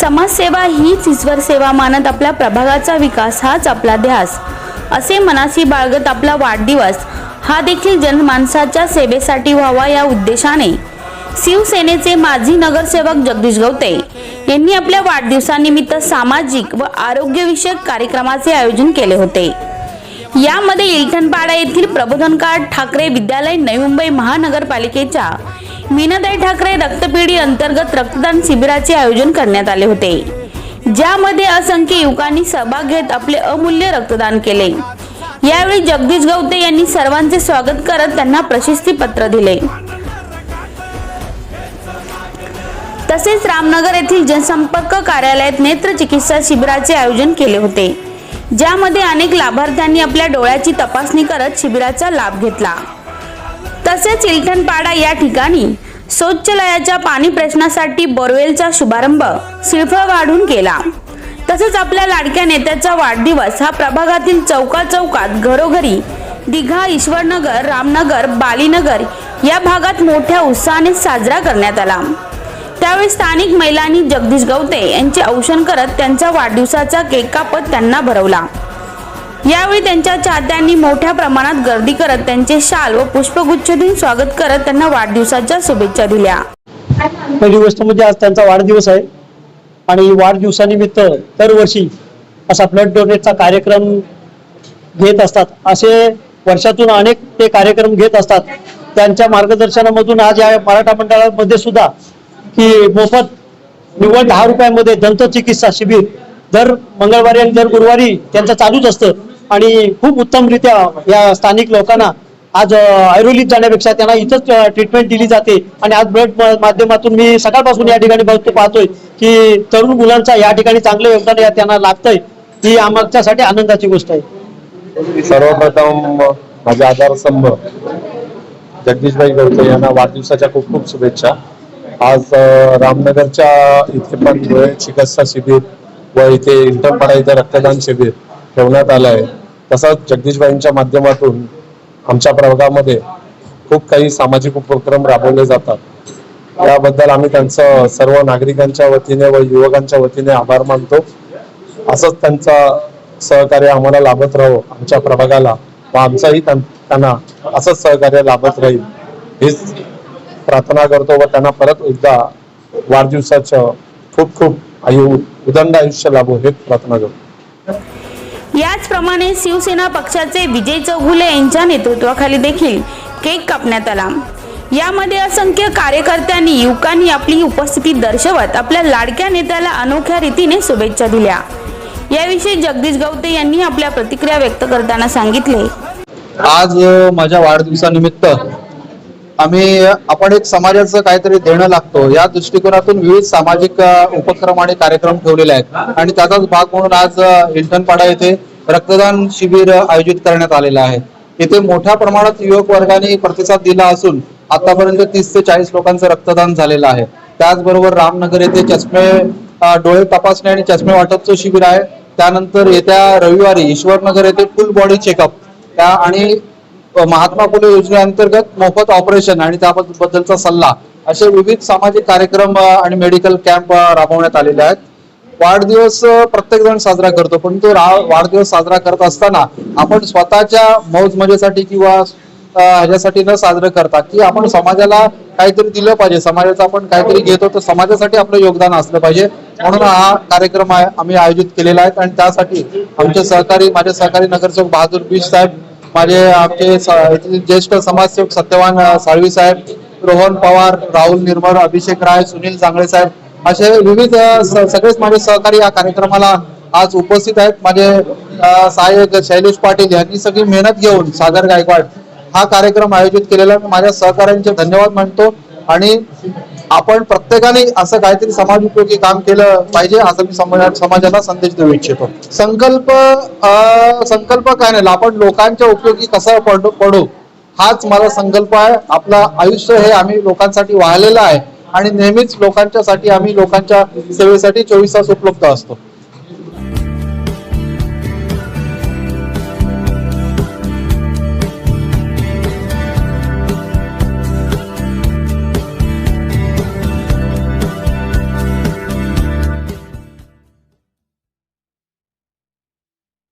समाजसेवा हीच ईश्वर सेवा मानत आपल्या प्रभागाचा विकास हाच आपला ध्यास. असे मनासी बाळगत आपला वाढदिवस हा देखील जनमानसाच्या सेवेसाठी व्हावा या उद्देशाने. शिवसेनेचे माजी नगरसेवक जगदीश गवते यांनी आपल्या वाढदिवसानिमित्त सामाजिक व आरोग्यविषयक कार्यक्रमाचे आयोजन केले होते. यामध्ये इलठणपाडा येथील प्रबोधनकार ठाकरे विद्यालय नवी मुंबई महानगरपालिकेच्या मीनाताई ठाकरे रक्तपेढी अंतर्गत रक्तदान शिबिराचे आयोजन करण्यात आले होते. ज्यामध्ये असंख्य युवकांनी सहभाग घेत आपले अमूल्य रक्तदान केले. यावेळी जगदीश गवते यांनी सर्वांचे स्वागत करत त्यांना प्रशस्ती पत्र दिले. तसेच रामनगर येथील जनसंपर्क कार्यालयात नेत्र चिकित्सा शिबिराचे आयोजन केले होते. ज्यामध्ये अनेक लाभार्थ्यांनी आपल्या डोळ्याची तपासणी करत शिबिराचा लाभ घेतला. तसेच इलठणपाडा या ठिकाणी शौचालयाच्या पाणी प्रश्नासाठी बोरवेलचा शुभारंभ शिळफळ वाढून केला. तसेच आपल्या लाडक्या नेत्याचा वाढदिवस हा प्रभागातील चौका चौकात घरोघरी दिघा ईश्वरनगर रामनगर बालीनगर या भागात मोठ्या उत्साहाने साजरा करण्यात आला. त्यावेळी स्थानिक महिलांनी जगदीश गवते यांचे औषण करत त्यांचा वाढदिवसाचा केक कापत त्यांना भरवला. यावेळी त्यांच्या चाहत्यांनी मोठ्या प्रमाणात गर्दी करत त्यांचे शाल व पुष्पगुच्छ देऊन स्वागत करत त्यांना वाढदिवसाच्या शुभेच्छा दिल्या. पहिली गोष्ट म्हणजे आज त्यांचा वाढदिवस आहे. आणि वाढदिवसानिमित्त दरवर्षी असा ब्लड डोनेटचा कार्यक्रम घेत असतात. असे वर्षातून अनेक ते कार्यक्रम घेत असतात. त्यांच्या मार्गदर्शनामधून आज या मराठा मंडळामध्ये सुद्धा की मोफत निव्वळ दहा रुपयामध्ये दंतचिकित्सा शिबिर दर मंगळवारी आणि दर गुरुवारी त्यांचं चालूच असतं. आणि खूप उत्तमरित्या या स्थानिक लोकांना आज ऐरोलीत जाण्यापेक्षा त्यांना इथंच ट्रीटमेंट दिली जाते. आणि आज ब्लड माध्यमातून मी सकाळपासून या ठिकाणी बघतो पाहतोय की तरुण मुलांचा या ठिकाणी चांगलं योगदान या त्यांना लागतंय. ही आमच्यासाठी आनंदाची गोष्ट आहे. सर्वप्रथम माझे आधारस्तंभ जगदीशभाई गवते यांना वाढदिवसाच्या खूप खूप शुभेच्छा. आज रामनगरच्या इथे पण डोळे चिकित्सा शिबिर व इथे इंटरपाडा इथे रक्तदान शिबिर ठेवण्यात आलं आहे तसंच जगदीशबाईंच्या माध्यमातून आमच्या प्रभागामध्ये खूप काही सामाजिक उपक्रम राबवले जातात. याबद्दल आम्ही त्यांचं सर्व नागरिकांच्या वतीने व युवकांच्या वतीने आभार मानतो. असंच त्यांचा सहकार्य आम्हाला लाभत राहो आमच्या प्रभागाला व आमचाही त्यां- त्यांना असंच सहकार्य लाभत राहील. हीच प्रार्थना करतो व त्यांना परत एकदा वाढदिवसाचं खूप खूप आयु उदंड आयुष्य लाभो हेच प्रार्थना करतो. याचप्रमाणे शिवसेना पक्षाचे विजय चौगुले यांच्या नेतृत्वाखाली देखील केक कापण्यात आला. यामध्ये असंख्य कार्यकर्त्यांनी युवकांनी आपली उपस्थिती दर्शवत आपल्या लाडक्या नेत्याला अनोख्या रीतीने शुभेच्छा दिल्या. याविषयी जगदीश गवते यांनी आपल्या प्रतिक्रिया व्यक्त करताना सांगितले. आज माझ्या वाढदिवसानिमित्त आम्ही आपण एक समाजाचं काहीतरी देणं लागतो. या दृष्टिकोनातून विविध सामाजिक उपक्रम आणि कार्यक्रम ठेवलेले आहेत. आणि त्याचाच भाग म्हणून आज हिल्टनपाडा येथे रक्तदान शिबिर आयोजित करण्यात आलेलं आहे. येथे मोठ्या प्रमाणात युवक वर्गाने प्रतिसाद दिला असून आतापर्यंत तीस ते चाळीस लोकांचं रक्तदान झालेलं आहे. त्याचबरोबर रामनगर येथे चष्मे डोळे तपासणी आणि चष्मे वाटपचं शिबिर आहे. त्यानंतर येत्या रविवारी ईश्वरनगर येथे फुल बॉडी चेकअप त्या आणि महात्मा फुले योजनेअंतर्गत मोफत ऑपरेशन आणि त्याबद्दलचा सल्ला असे विविध सामाजिक कार्यक्रम आणि मेडिकल कॅम्प राबवण्यात आलेले आहेत. वाढदिवस प्रत्येक जण साजरा करतो पण तो रा- वाढदिवस साजरा करत असताना आपण स्वतःच्या मौज मजेसाठी किंवा ह्याच्यासाठी न साजरं करता की आपण समाजाला काहीतरी दिलं पाहिजे. समाजाचं आपण काहीतरी घेतो तर समाजासाठी आपलं योगदान असलं पाहिजे. म्हणून हा कार्यक्रम आहे आम्ही आयोजित केलेला आहे आणि त्यासाठी आमचे सहकारी माझे सहकारी नगरसेवक बहादूर बीज साहेब माझे आमचे ज्येष्ठ समाजसेवक सत्यवान साळवी साहेब रोहन पवार राहुल निर्मळ अभिषेक राय सुनील सांगळे साहेब असे विविध सगळेच माझे सहकारी या कार्यक्रमाला आज उपस्थित आहेत माझे सहाय्यक शैलेश पाटील यांनी सगळी मेहनत घेऊन सागर गायकवाड हा कार्यक्रम आयोजित केलेला आहे. माझ्या सहकाऱ्यांचे धन्यवाद मानतो आणि आपण प्रत्येकाने असं काहीतरी समाज उपयोगी काम केलं पाहिजे असं मी समाजाला संदेश देऊ इच्छितो. संकल्प संकल्प काय नाही आपण लोकांच्या उपयोगी कसं पडू पडू हाच मला संकल्प आहे. आपलं आयुष्य हे आम्ही लोकांसाठी वाहिलेलं आहे आणि नेहमीच लोकांच्यासाठी आम्ही लोकांच्या सेवेसाठी चोवीस तास उपलब्ध असतो.